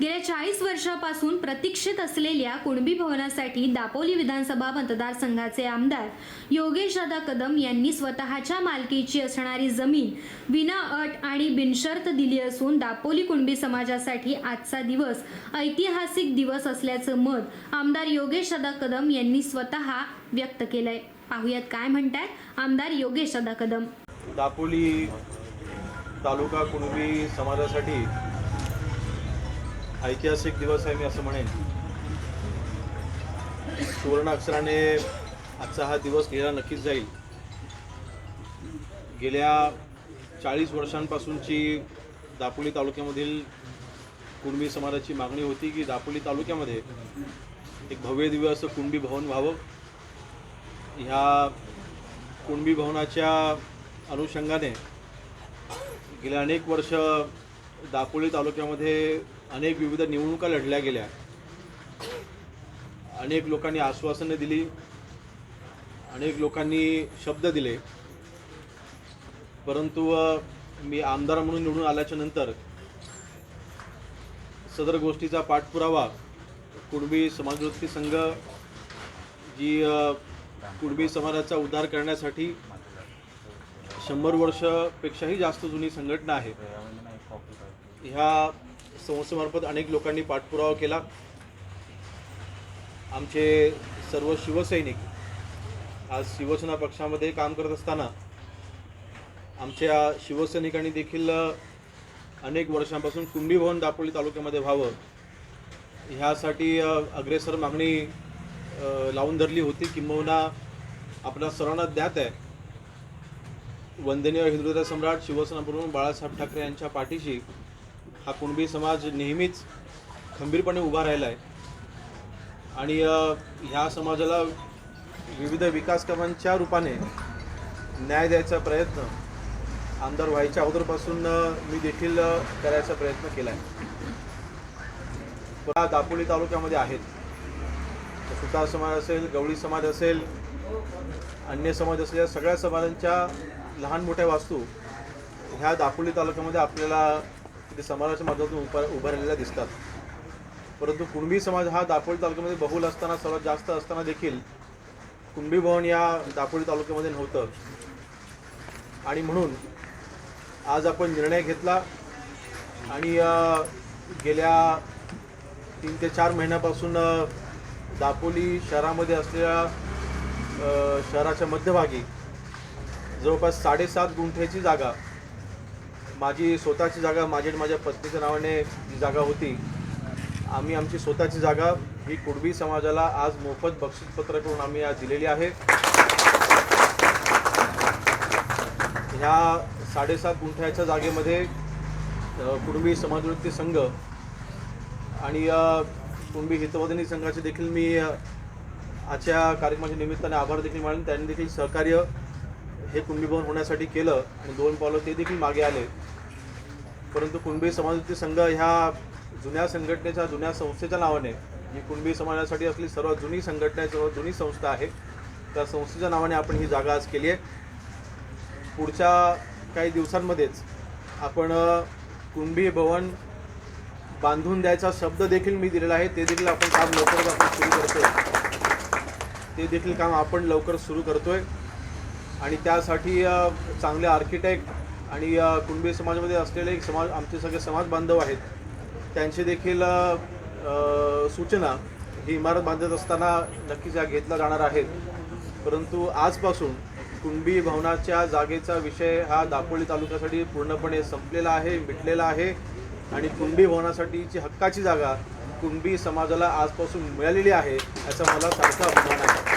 गेल्या चाळीस वर्षापासून प्रतीक्षित असलेल्या कुणबी भवनासाठी दापोली विधानसभा मतदारसंघाचे आमदार योगेश दादा कदम यांनी स्वतःच्या मालकीची असणारी जमीन विना अट आणि बिनशर्त दिली असून दापोली कुणबी समाजासाठी आजचा दिवस ऐतिहासिक दिवस असल्याचं मत आमदार योगेश दादा कदम यांनी स्वतः व्यक्त केलंय. पाहुयात काय म्हणतात आमदार योगेश दादा कदम. दापोली तालुका कुणबी समाजासाठी ऐतिहासिक दिवस आहे मी असं म्हणेन. सुवर्ण अक्षराने आजचा हा दिवस गेला नक्कीच जाईल. गेल्या चाळीस वर्षांपासूनची दापोली तालुक्यामधील कुणबी समाजाची मागणी होती की दापोली तालुक्यामध्ये एक भव्य दिव्य असं कुणबी भवन व्हावं. ह्या कुणबी भवनाच्या अनुषंगाने गेल्या अनेक वर्ष दापोली तालुक्यामध्ये अनेक विविध निवडणुका लढल्या गेल्या. अनेक लोकांनी आश्वासनं दिली. अनेक लोकांनी शब्द दिले. परंतु मी आमदार म्हणून निवडून आल्याच्यानंतर सदर गोष्टीचा पाठपुरावा कुणबी समाजवृत्ती संघ जी कुणबी समाजाचा उद्धार करण्यासाठी शंभर वर्षपेक्षाही जास्त जुनी संघटना आहे ह्या संस्थेमार्फत अनेक लोकांनी पाठपुरावा केला. आमचे सर्व शिवसैनिक आज शिवसेना पक्षामध्ये काम करत असताना आमच्या शिवसैनिकांनी देखील अनेक वर्षांपासून कुंभी भवन दापोली तालुक्यामध्ये व्हावं. ह्यासाठी अग्रेसर मागणी लावून धरली होती किंबहुना आपल्या सर्वांना ज्ञात आहे. वंदनीय हिंदुत्व सम्राट शिवसेनाप्रमुख बाळासाहेब ठाकरे यांच्या पाठीशी हा कुणबी समाज नेहमीच खंबीरपणे उभा राहिला आहे आणि ह्या समाजाला विविध विकास कामांच्या रूपाने न्याय द्यायचा प्रयत्न आमदार व्हायच्या अगोदरपासून मी देखील करायचा प्रयत्न केला आहे पुन्हा दापोली तालुक्यामध्ये आहेत. सुतार समाज असेल गवळी समाज असेल अन्य समाज असलेल्या सगळ्या समाजांच्या लहान मोठ्या वास्तू ह्या दापोली तालुक्यामध्ये आपल्याला तिथे समाजाच्या माध्यमातून उभा उभारलेल्या दिसतात. परंतु कुणबी समाज हा दापोली तालुक्यामध्ये बहुल असताना सर्वात जास्त असताना देखील कुणबी भवन या दापोली तालुक्यामध्ये नव्हतं. आणि म्हणून आज आपण निर्णय घेतला आणि गेल्या तीन ते चार महिन्यापासून दापोली शहरामध्ये असलेल्या शहराच्या मध्यभागी जवळपास साडेसात गुंठ्याची जागा माझी स्वतःची जागा माझी आणि माझ्या पत्नीच्या नावाने जी जागा होती. आम्ही आमची स्वतःची जागा ही कुणबी समाजाला आज मोफत बक्षीसपत्र करून आम्ही आज दिलेली आहे. ह्या साडेसात गुंठ्याच्या जागेमध्ये अ, कुणबी समाजवृत्ती संघ आणि कुणबी हितवदनी संघाचे देखील मी आजच्या कार्यक्रमाच्या निमित्ताने आभार देखील मानून. त्यांनी देखील सहकार्य हे कुणबी होण्यासाठी केलं आणि दोन पावलं ते देखील मागे आले. परंतु कुणबी समाजवृत्ती संघ ह्या जुन्या संघटनेच्या जुन्या संस्थेच्या नावाने जी कुणबी समाजासाठी असली सर्वात जुनी संघटना सर्वात जुनी संस्था आहे. त्या संस्थेच्या नावाने आपण ही जागा आज केली आहे. पुढच्या काही दिवसांमध्येच आपण अ, कुणबी भवन बांधून द्यायचा शब्द देखील मी दिलेला आहे. ते देखील आपण काम लवकरच आपण सुरू करतोय. ते देखील काम आपण लवकर सुरू करतोय. आणि त्यासाठी चांगले आर्किटेक्ट आणि कुणबी समाजामध्ये असलेले एक समाज आमचे सगळे समाज बांधव आहेत. त्यांचे देखील सूचना ही इमारत बांधत असताना नक्कीच या घेतल्या जाणार आहेत. परंतु आजपासून कुणबी भवनाच्या जागेचा विषय हा दापोली तालुक्यासाठी पूर्णपणे संपलेला आहे मिटलेला आहे आणि कुणबी भवनासाठीची हक्काची जागा कुणबी समाजाला आजपासून मिळालेली आहे याचा मला सारखा अभिमान आहे.